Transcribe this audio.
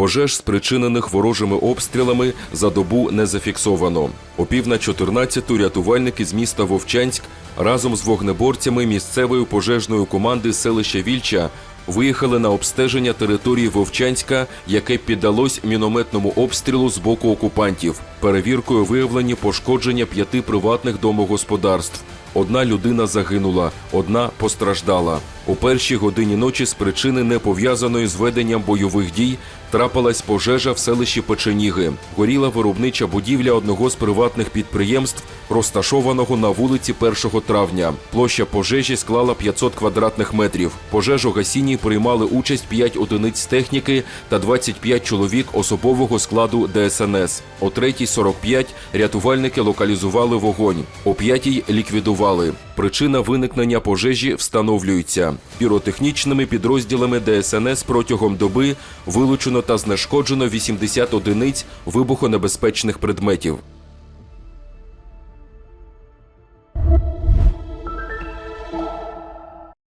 Пожеж, спричинених ворожими обстрілами, за добу не зафіксовано. О пів на 14 рятувальники з міста Вовчанськ разом з вогнеборцями місцевої пожежної команди селища Вільча виїхали на обстеження території Вовчанська, яке піддалось мінометному обстрілу з боку окупантів. Перевіркою виявлені пошкодження п'яти приватних домогосподарств. Одна людина загинула, одна постраждала. У першій годині ночі з причини не пов'язаної з веденням бойових дій трапилась пожежа в селищі Печеніги. Горіла виробнича будівля одного з приватних підприємств, розташованого на вулиці 1 травня. Площа пожежі склала 500 квадратних метрів. Пожежу гасінні приймали участь 5 одиниць техніки та 25 чоловік особового складу ДСНС. О 3.45 рятувальники локалізували вогонь. О 5.00 ліквідували. Причина виникнення пожежі встановлюється. Піротехнічними підрозділами ДСНС протягом доби вилучено та знешкоджено 80 одиниць вибухонебезпечних предметів.